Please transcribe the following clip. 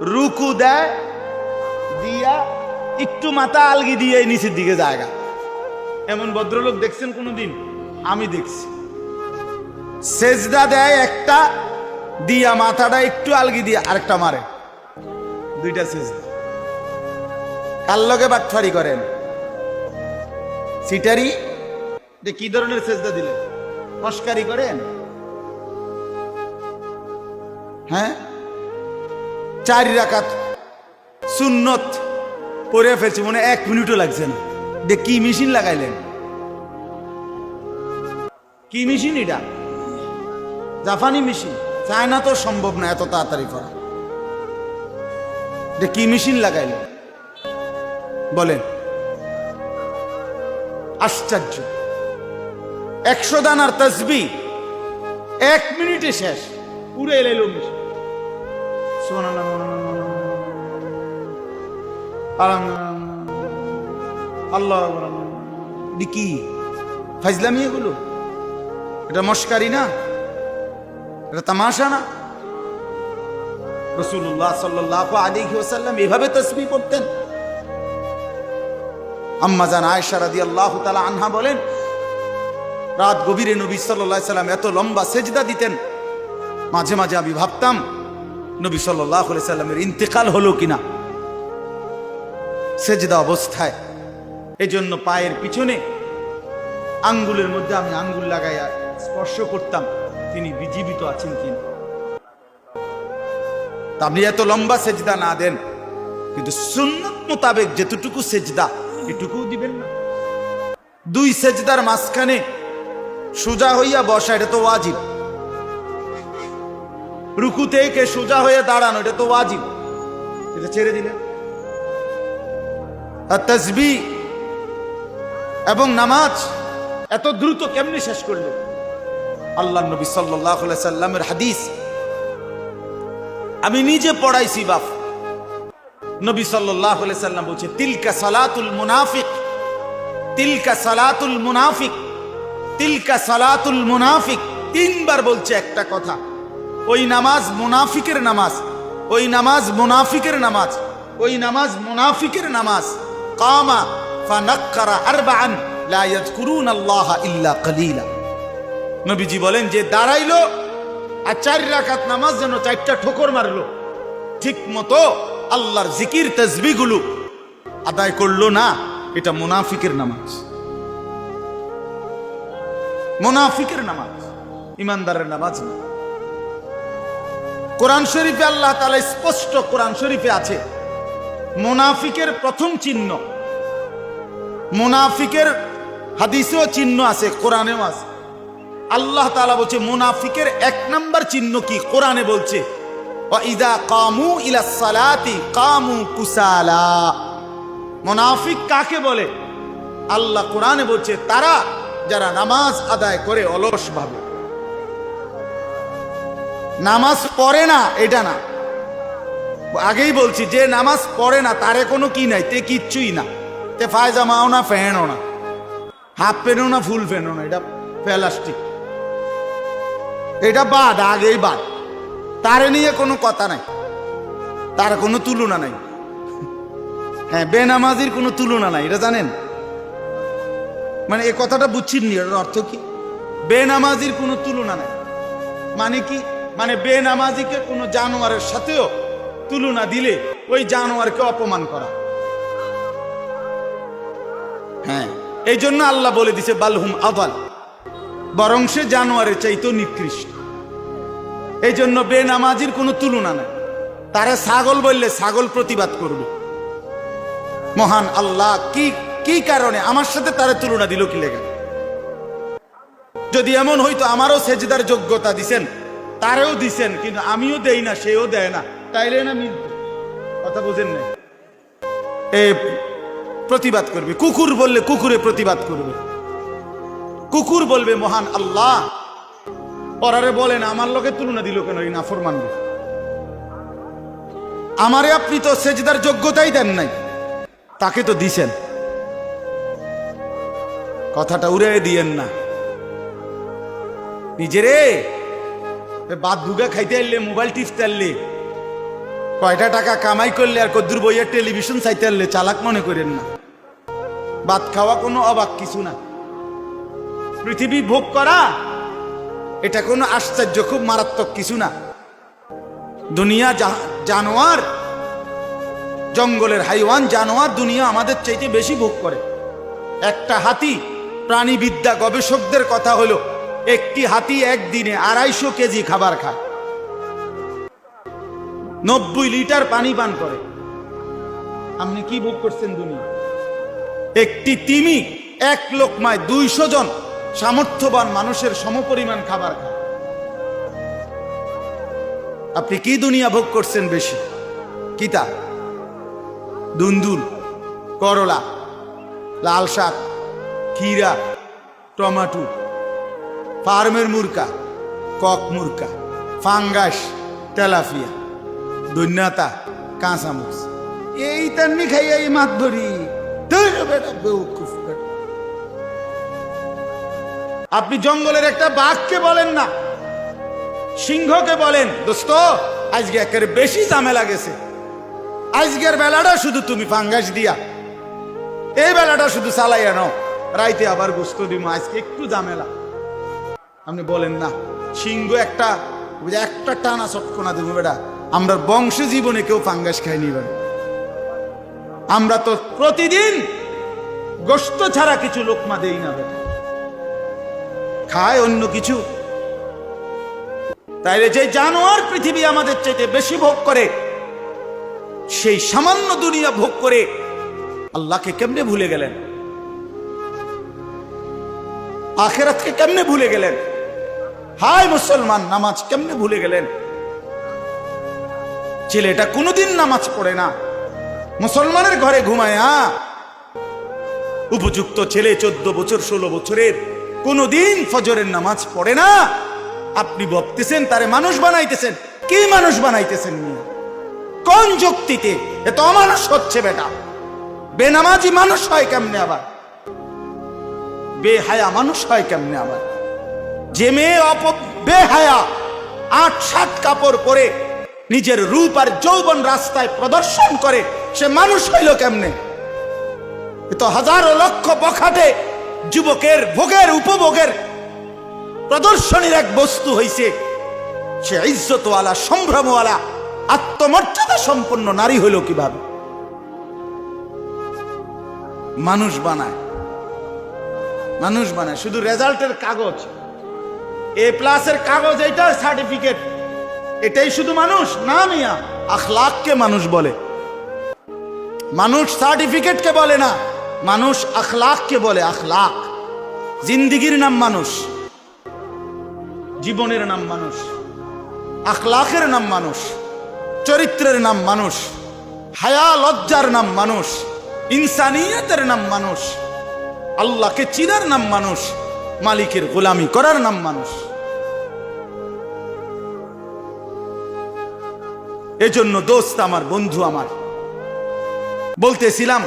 রুকু দেয়, দিয়া একটু মাথা আলগি দিয়ে নিচের দিকে জায়গা। এমন ভদ্রলোক দেখছেন কোনোদিন? আমি দেখছি। সেজদা দেয় একটা, দিয়া মাথাটা একটু আলগি দিয়ে আরেকটা মারে। দুইটা সেজদা। কার লগে বাটফারি করেন? সিটারি? যে কি ধরনের সেজদা দিলেন? মস্কারি করেন? হ্যাঁ? চারি রাকাত সুন্নত পরে ফেলছি, মনে এক মিনিটও লাগছে না। যে কি মেশিন লাগাইলেন? কি মেশিন এটা? জাপানি মেশিন। চায়না তো সম্ভব না এত তাড়াতাড়ি করা। যে কি মেশিন লাগাইলেন? বলেন। আশ্চর্য। একশো দানার তসবি, এক মিনিটে শেষ। পুরো এলাইল মেশিন। আল্লাহ এটি কি ফাইজলামি এগুলো এটা মস্কারি না, এটা তামাশা না। রসুল্লাহ সাল্লাহ ওসাল্লাম এভাবে তসবি পড়তেন আম্মা জান আয়েশা রাদি আল্লাহ তালা আনহা বলেন, রাত গভীরে নবী সাল্লাহ সাল্লাম এত লম্বা সেজদা দিতেন। মাঝে মাঝে আমি ভাবতাম নবী সাল্লামের ইন্তেকাল হলো কিনা? সেজদা অবস্থায়। এই জন্য পায়ের পিছনে আঙ্গুলের মধ্যে আমি আঙ্গুল লাগাইয়া স্পর্শ করতাম, তিনি বিজীবিত আছেন কিনা। আপনি এত লম্বা সেজদা না দেন, কিন্তু সুন্নত মোতাবেক যেতটুকু সেজদা, এটুকুও দিবেন না। দুই সেজদার মাঝখানে সোজা হইয়া বসা, এটা তো ওয়াজিব। রুকু থেকে সোজা হয়ে দাঁড়ানো, এটা তো ওয়াজিব। এটা ছেড়ে দিলেন। আর তসবি এবং নামাজ এত দ্রুত কেমনি শেষ করলেন? আল্লাহ নবী সাল্লাহ সাল্লামের হাদিস। আমি নিজে পড়াইছি, বাপ। নবী সাল্লাহ সাল্লাম বলছে, তিলকা সালাতুল মুনাফিক, তিলকা সালাতুল মুনাফিক, তিলকা সালাতুল মুনাফিক। তিনবার বলছে একটা কথা। ওই নামাজ মুনাফিকের নামাজ, ওই নামাজ মুনাফিকের নামাজ, ওই নামাজ মুনাফিকের নামাজ। কামা ফানাক্কারা আরবাআন, লা ইয়াযকুরুন আল্লাহ ইল্লা কলিলা। নবীজি বলেন যে দাঁড়াইলো আর চার রাকাত নামাজ যেন চারটা ঠোকর মারলো। ঠিক মতো আল্লাহর জিকির তসবিগুলো আদায় করল না, এটা মুনাফিকের নামাজ। মুনাফিকের নামাজ, ইমানদারের নামাজ না। কোরআন শরীফে আল্লাহ তালা স্পষ্ট কোরআন শরীফে আছে। মোনাফিকের প্রথম চিহ্ন। মোনাফিকের হাদিসেও চিহ্ন আছে, কোরআনেও আছে। আল্লাহ তালা বলছে, মুনাফিকের এক নম্বর চিহ্ন কি? কোরআনে বলছে ইদা কামু কামু কুসালা। মুনাফিক কাকে বলে? আল্লাহ কোরআনে বলছে, তারা যারা নামাজ আদায় করে অলস ভাবে নামাজ পড়ে না, এটা না। আগেই বলছি, যে নামাজ পড়ে না, তারে কোনো কি নাই, তে কিচ্ছুই না। তে ফায়জামাও না ফ্যানও না। হাফ প্যানও না, ফুল প্যানও না, এটা প্লাস্টিক। এটা বাদ, আগেই বাদ। তারে নিয়ে কোনো কথা নাই। তার কোনো তুলনা নাই। হ্যাঁ বেনামাজির কোনো তুলনা নাই, এটা জানেন? মানে এ কথাটা বুঝছেন নি অর্থ কি? বেনামাজির কোনো তুলনা নাই। মানে কি? মানে বেনামাজিকে কোনো জানোয়ারের সাথেও তুলনা দিলে ওই জানোয়ারকে অপমান করা। হ্যাঁ এই জন্য আল্লাহ বলে দিছে, বালহুম আবাল বরং সে জানোয়ারের চাইতেও নিকৃষ্ট। এই জন্য বেনামাজির কোনো তুলনা নাই। তারে ছাগল বললে ছাগল প্রতিবাদ করবে। মহান আল্লাহ, কি কি কারণে আমার সাথে তারে তুলনা দিল কি লেগে? যদি এমন হইতো আমারও সেজদার যোগ্যতা দিছেন তারেও দিছেন, কিন্তু আমিও দেই না, সেও দেয় না। তাইলে না মিলবে? কথা বুঝেন না এ প্রতিবাদ করবে। কুকুর বললে কুকুরে প্রতিবাদ করবে। কুকুর বলবে, মহান আল্লাহ। পরারে বলেন, আমার লোকে তুলনা দিল কেন? এই নাফর মানবে আমারে আপনি তো সেজদার যোগ্যতাই দেন নাই। তাকে তো দিছেন। কথাটা উড়ে দিয়েন না। নিজেরে বাদ ভুগা খাইতে আনলে মোবাইল টিপতে আনলে কয়টা টাকা কামাই করলে আর কদ্দুর বইয়ের টেলিভিশন চাইতে আনলে চালাক মনে করেন না। ভাত খাওয়া কোনো অবাক কিছু না। পৃথিবী ভোগ করা, এটা কোনো আশ্চর্য, খুব মারাত্মক কিছু না। দুনিয়া জানোয়ার, জঙ্গলের হাইওয়ান, জানোয়ার দুনিয়া আমাদের চাইতে বেশি ভোগ করে। একটা হাতি প্রাণীবিদ্যা গবেষকদের কথা হলো। একটি হাতি একদিনে আড়াইশো কেজি খাবার খায়। নব্বই লিটার পানি পান করে। আপনি কি ভোগ করছেন দুনিয়া? একটি তিমি এক লোকমায় দুইশো জন সামর্থ্যবান মানুষের সমপরিমাণ খাবার খায়। আপনি কি দুনিয়া ভোগ করছেন বেশি? কিতা? দুন্দুল, করলা, লাল শাক, ক্ষীরা, টমাটো ফার্মের মুরকা, কক মুরকা, ফাঙ্গাস, তেলাফিয়া, দৈন্যতা, কাঁচামুচ। এই তেমনি খাই এই মাছ ধরি। আপনি জঙ্গলের একটা বাঘকে বলেন না, সিংহকে বলেন, দোস্ত, আজকে একের বেশি ঝামেলা গেছে। আজকের বেলাটা শুধু তুমি ফাঙ্গাস দিয়া। এই বেলাটা শুধু চালাইয়া নাও। রাইতে আবার গোস্ত দিব আজকে একটু ঝামেলা। আপনি বলেন, না, সিংহ একটা একটা টানা চটকোনা দেবো বেটা। আমরা বংশ জীবনে কেউ ফাঙ্গাস খাইনি বেটা আমরা তো প্রতিদিন গোস্ত ছাড়া কিছু লোকমা দেই না বেটা। খায় অন্য কিছু। তাইলে যে জানোয়ার পৃথিবী আমাদের চাইতে বেশি ভোগ করে, সেই সামান্য দুনিয়া ভোগ করে আল্লাহকে কেমনে ভুলে গেলেন? আখেরাতকে কেমনে ভুলে গেলেন? হায় মুসলমান, নামাজ কেমনে ভুলে গেলেন? ছেলেটা কোনোদিন নামাজ পড়ে না। মুসলমানের ঘরে ঘুমায় উপযুক্ত ছেলে চোদ্দ বছর, ষোলো বছরের, কোনোদিন ফজরের নামাজ পড়ে না। আপনি ভাবতেছেন, তারে মানুষ বানাইতেছেন। কি মানুষ বানাইতেছেন? কোন যুক্তিতে? এ তো অমানুষ হচ্ছে বেটা। বেনামাজি মানুষ হয় কেমনে আবার? বেহায়া মানুষ হয় কেমনে আবার? যে মেয়ে অপ বেহায়া, আট, সাত কাপড় পরে নিজের রূপ আর যৌবন রাস্তায় প্রদর্শন করে, সে মানুষ হইল কেমনে? তো হাজারো লক্ষ বখাটে যুবকের ভোগের উপভোগের প্রদর্শনীর এক বস্তু হইছে, সে ইজ্জতওয়ালা, সম্ভ্রমওয়ালা, আত্মমর্যাদা সম্পন্ন নারী হইল কীভাবে? মানুষ বানায়। মানুষ বানায়, শুধু রেজাল্টের কাগজ। এ প্লাসের কাগজ এইটা সার্টিফিকেট এটাই শুধু মানুষ? না, মিয়া। আখলাককে মানুষ বলে। মানুষ সার্টিফিকেটকে বলে না। মানুষ আখলাককে বলে, আখলাক। জিন্দিগির নাম মানুষ। জীবনের নাম মানুষ। আখলাকের নাম মানুষ। চরিত্রের নাম মানুষ। হায়া, লজ্জার নাম মানুষ। ইনসানিয়তের নাম মানুষ। আল্লাহকে চিনার নাম মানুষ। মালিকের গোলামি করার নাম মানুষ। এজন্য দোস্ত আমার বন্ধু আমার। বলতেছিলাম